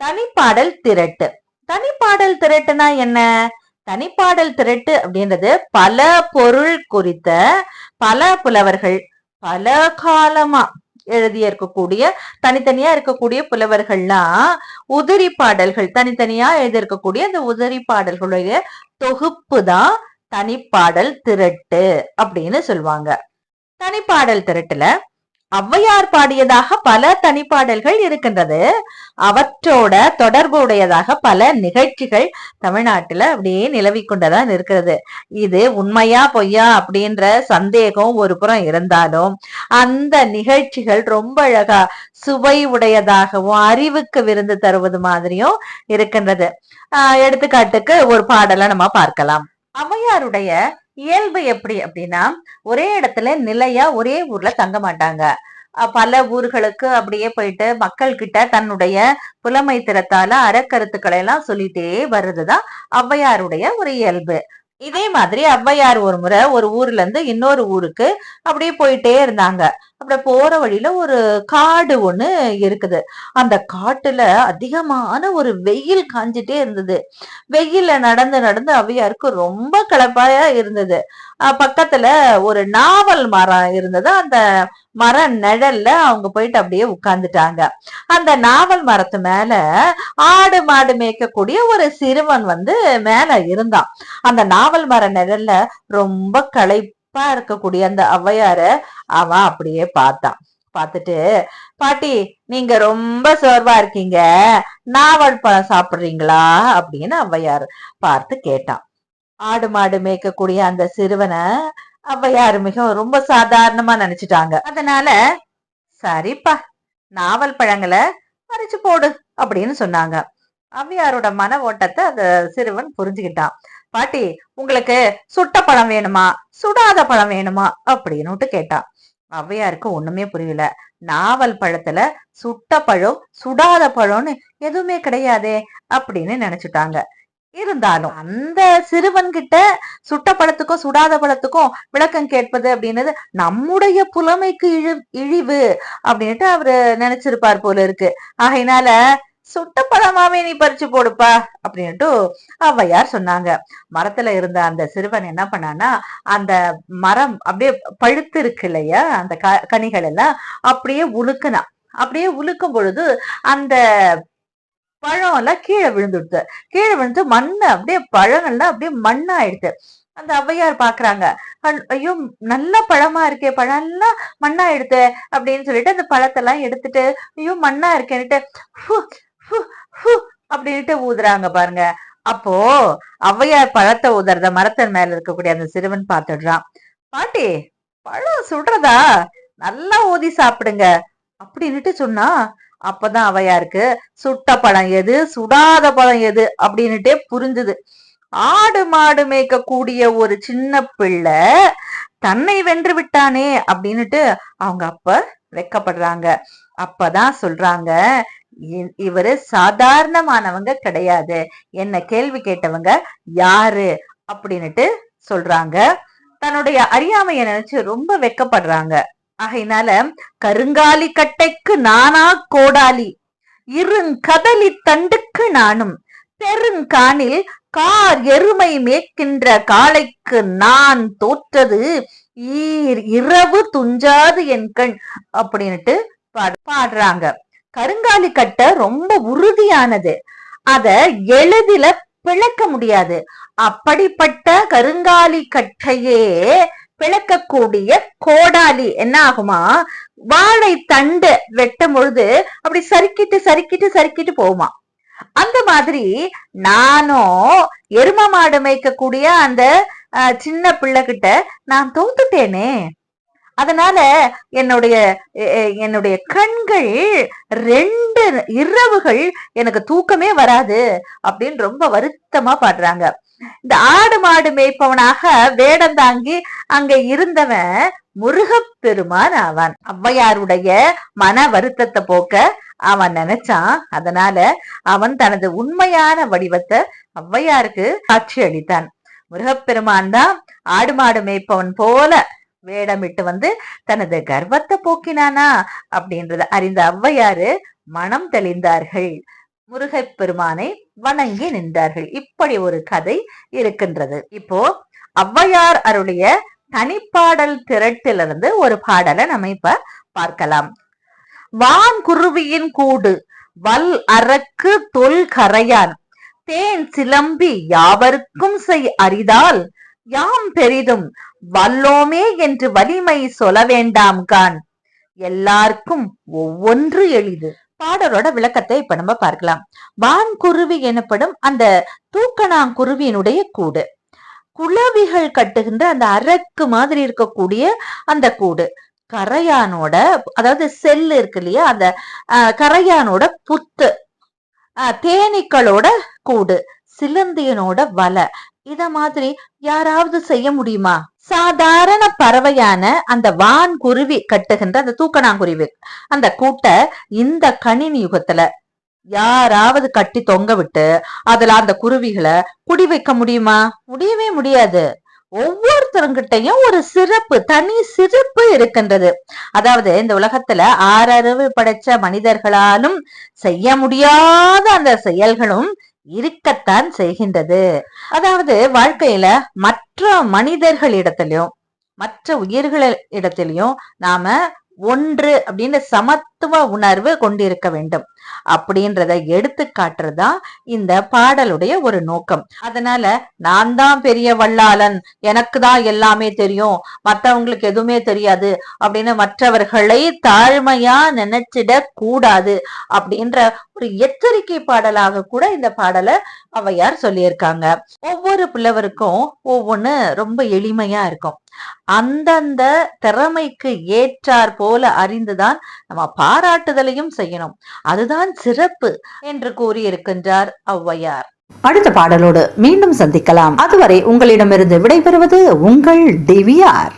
தனிப்பாடல் திரட்டு. தனிப்பாடல் திரட்டுனா என்ன? தனிப்பாடல் திரட்டு அப்படின்றது பல பொருள் குறித்த பல புலவர்கள் பல காலமா எழுதிய இருக்கக்கூடிய தனித்தனியா இருக்கக்கூடிய புலவர்கள்லாம் உதிரி பாடல்கள் தனித்தனியா எழுதியிருக்கக்கூடிய அந்த உதிரி பாடல்களுடைய தொகுப்பு தான் தனிப்பாடல் திரட்டு அப்படின்னு சொல்லுவாங்க. தனிப்பாடல் திரட்டுல ஔவையார் பாடியதாக பல தனிப்பாடல்கள் இருக்கின்றது. அவற்றோட தொடர்புடையதாக பல நிகழ்ச்சிகள் தமிழ்நாட்டுல அப்படியே நிலவி கொண்டுதான் இருக்கிறது. இது உண்மையா பொய்யா அப்படின்ற சந்தேகம் ஒரு புறம் இருந்தாலும் அந்த நிகழ்ச்சிகள் ரொம்ப அழகா சுவை உடையதாகவும் அறிவுக்கு விருந்து தருவது மாதிரியும் இருக்கின்றது. ஆஹ் எடுத்துக்காட்டுக்கு ஒரு பாடலை நம்ம பார்க்கலாம். ஔவையாருடைய இயல்பு எப்படி அப்படின்னா ஒரே இடத்துல நிலையா ஒரே ஊர்ல தங்க மாட்டாங்க. பல ஊர்களுக்கு அப்படியே போயிட்டு மக்கள் கிட்ட தன்னுடைய புலமை திறத்தால அறக்கருத்துக்களை எல்லாம் சொல்லிட்டே வர்றதுதான் ஔவையாருடைய ஒரு இயல்பு. இதே மாதிரி ஔவையார் ஒரு முறை ஒரு ஊர்ல இருந்து இன்னொரு ஊருக்கு அப்படியே போயிட்டே இருந்தாங்க. அப்புறம் போற வழியில ஒரு காடு ஒண்ணு இருக்குது. அந்த காட்டுல அதிகமான ஒரு வெயில் காஞ்சிட்டே இருந்தது. வெயில நடந்து நடந்து அவையாருக்கு ரொம்ப கலப்பாயா இருந்தது. பக்கத்துல ஒரு நாவல் மரம் இருந்தது. அந்த மர நிழல்ல அவங்க போயிட்டு அப்படியே உட்கார்ந்துட்டாங்க. அந்த நாவல் மரத்து மேல ஆடு மாடு மேய்க்கக்கூடிய ஒரு சிறுவன் வந்து மேல இருந்தான். அந்த நாவல் மர நிழல்ல ரொம்ப களை இருக்கக்கூடிய அந்த ஔவையார அவன் அப்படியே பார்த்தான். பார்த்துட்டு பாட்டி நீங்க ரொம்ப சோர்வா இருக்கீங்க. நாவல் பழம் சாப்பிடுறீங்களா? அப்படின்னு ஔவையார் பார்த்து கேட்டான். ஆடு மாடு மேய்க்கக்கூடிய அந்த சிறுவனை ஔவையார் மிகவும் ரொம்ப சாதாரணமா நினைச்சிட்டாங்க. அதனால சரிப்பா நாவல் பழங்களை பறிச்சு போடு அப்படின்னு சொன்னாங்க. ஔவையாரோட மன ஓட்டத்தை அந்த சிறுவன் புரிஞ்சுக்கிட்டான். பாட்டி உங்களுக்கு சுட்ட பழம் வேணுமா? சுடாத பழம் வேணுமா? அப்படின்னுட்டு கேட்டான் ஔவையாருக்கு ஒண்ணுமே புரியல. நாவல் பழத்துல சுட்ட பழம் சுடாத பழம்னு எதுவுமே கிடையாதே அப்படின்னு நினைச்சுட்டாங்க. இருந்தாலும் அந்த சிறுவன் கிட்ட சுட்ட பழத்துக்கும் சுடாத பழத்துக்கும் விளக்கம் கேட்பது அப்படின்னது நம்முடைய புலமைக்கு இழி இழிவு அப்படின்ட்டு அவரு நினைச்சிருப்பார் போல இருக்கு. ஆகையினால சுட்ட பழமாவே நீ பறிச்சு போடுப்பா அப்படின்ட்டு ஔவையார் சொன்னாங்க. மரத்துல இருந்த அந்த சிறுவன் என்ன பண்ணான்னா அந்த மரம் அப்படியே பழுத்து இருக்கு இல்லையா அந்த க கனிகள் எல்லாம் அப்படியே உழுக்குனான் அப்படியே உழுக்கும் பொழுது அந்த பழம் எல்லாம் கீழே விழுந்துடுது. கீழே விழுந்து மண்ணு அப்படியே பழங்கள்லாம் அப்படியே மண்ணாயிடுது. அந்த ஔவையார் பாக்குறாங்க ஐயோ நல்ல பழமா இருக்கே பழம் எல்லாம் மண்ணாயிடுது அப்படின்னு சொல்லிட்டு அந்த பழத்தெல்லாம் எடுத்துட்டு ஐயோ மண்ணா இருக்கேன்னுட்டு அப்படின்ட்டு ஊதுறாங்க பாருங்க. அப்போ ஔவையார் பழத்தை ஊதுறத மரத்தன் மேல இருக்கக்கூடிய அந்த சிறுவன் பார்த்துடுறான். பாட்டி பழம் சுடுறதா? நல்லா ஊதி சாப்பிடுங்க அப்படின்னுட்டு சொன்னா அப்பதான் ஔவையாருக்கு சுட்ட பழம் எது சுடாத பழம் எது அப்படின்னுட்டே புரிஞ்சுது. ஆடு மாடு மேய்க்கக்கூடிய ஒரு சின்ன பிள்ளை தன்னை வென்று விட்டானே அப்படின்னுட்டு அவங்க அப்ப வெக்கப்படுறாங்க. அப்பதான் சொல்றாங்க இவரு சாதாரணமானவங்க கிடையாது. என்ன கேள்வி கேட்டவங்க யாரு? அப்படின்னுட்டு சொல்றாங்க. தன்னுடைய அறியாமைய நினைச்சு ரொம்ப வெக்கப்படுறாங்க. ஆகையினால கருங்காலி கட்டைக்கு நானா கோடாலி இருங்கதலி தண்டுக்கு நானும் பெருங்கானில் கார் எருமை மேய்க்கின்ற காளைக்கு நான் தோற்றது ஈர் இரவு துஞ்சாது என் கண் அப்படின்னுட்டு பாடுறாங்க. கருங்காலி கட்டை ரொம்ப உறுதியானது. அத எளிதில பிளக்க முடியாது. அப்படிப்பட்ட கருங்காலி கட்டையே பிளக்கக்கூடிய கோடாலி என்ன ஆகுமா? வாழை தண்டு வெட்டும் பொழுது அப்படி சறுக்கிட்டு சறுக்கிட்டு சறுக்கிட்டு போகுமா? அந்த மாதிரி நானும் எரும மாடு மேய்க்கக்கூடிய அந்த சின்ன பிள்ளைகிட்ட நான் தோத்துட்டேனே. அதனால என்னுடைய என்னுடைய கண்கள் ரெண்டு இரவுகள் எனக்கு தூக்கமே வராது அப்படின்னு ரொம்ப வருத்தமா பாடுறாங்க. இந்த ஆடு மாடு மேய்ப்பவனாக வேடம் தாங்கி அங்க இருந்தவன் முருகப்பெருமான் ஆவான். ஔவையாருடைய மன வருத்தத்தை போக்க அவன் நினைச்சான். அதனால அவன் தனது உண்மையான வடிவத்தை ஔவையாருக்கு காட்சி அளித்தான். முருகப்பெருமான் தான் ஆடு மாடு மேய்ப்பவன் போல வேடமிட்டு வந்து தனது கர்வத்தை போக்கினானா அப்படின்றத அறிந்த ஔவையாறு மனம் தெளிந்தார்கள். முருகப்பெருமானை வணங்கி நின்றார்கள். இப்படி ஒரு கதை இருக்கின்றது. இப்போ ஔவையார் அருளிய தனிப்பாடல் திரட்டிலிருந்து ஒரு பாடலை நம்ம இப்ப பார்க்கலாம். வான் குருவியின் கூடு வல் அரக்கு தொல் கரையான் தேன் சிலம்பி யாவருக்கும் செய் அறிதால் யாம் பெரிதும் வல்லோமே என்று வலிமை சொல்ல வேண்டாம் கான். எல்லாருக்கும் ஒவ்வொன்று எளிது. பாடலோட விளக்கத்தை இப்ப நம்ம பார்க்கலாம். வான்குருவி எனப்படும் அந்த தூக்கணாங்குருவியினுடைய கூடு. குளவிகள் கட்டுகின்ற அந்த அரக்கு மாதிரி இருக்கக்கூடிய அந்த கூடு. கரையானோட அதாவது செல்லு இருக்கு இல்லையா அந்த அஹ், கரையானோட புத்து. அஹ், தேனீக்களோட கூடு. சிலந்தியனோட வலை. இத மாதிரி யாராவது செய்ய முடியுமா? சாதாரண பறவையான அந்த வான் குருவி கட்டுகின்ற அந்த தூக்கணாங்குருவி. அந்த கூட்டை இந்த கணினி யுகத்துல யாராவது கட்டி தொங்க விட்டு அதுல அந்த குருவிகளை குடி வைக்க முடியுமா? முடியவே முடியாது. ஒவ்வொருத்தருங்கிட்டையும் ஒரு சிறப்பு தனி சிறப்பு இருக்கின்றது. அதாவது இந்த உலகத்துல ஆறறிவு படைச்ச மனிதர்களாலும் செய்ய முடியாத அந்த செயல்களும் இருக்கத்தான் செய்கின்றது. அதாவது வாழ்க்கையில மற்ற மனிதர்களிடத்திலையும் மற்ற உயிர்கள் இடத்திலையும் நாம ஒன்று அப்படின்னு சமத்துவ உணர்வு கொண்டிருக்க வேண்டும். அப்படின்றத எடுத்து காட்டுறதுதான் இந்த பாடலுடைய ஒரு நோக்கம். அதனால நான் தான் பெரிய வல்லாளன் எனக்கு தான் எல்லாமே தெரியும் மற்றவங்களுக்கு எதுவுமே தெரியாது அப்படின்னு மற்றவர்களை தாழ்மையா நினைச்சிட கூடாது அப்படின்ற ஒரு எச்சரிக்கை பாடலாக கூட இந்த பாடலை அவையார் சொல்லியிருக்காங்க. ஒவ்வொரு புலவருக்கும் ஒவ்வொன்னு ரொம்ப எளிமையா இருக்கும். அந்தந்த திறமைக்கு ஏற்றார் போல அறிந்துதான் நம்ம பாராட்டுதலையும் செய்யணும். அதுதான் அதுதான் சிறப்பு என்று கூறியிருக்கின்றார் ஔவையார். அடுத்த பாடலோடு மீண்டும் சந்திக்கலாம். அதுவரை உங்களிடமிருந்து விடைபெறுவது உங்கள் டிவிஆர்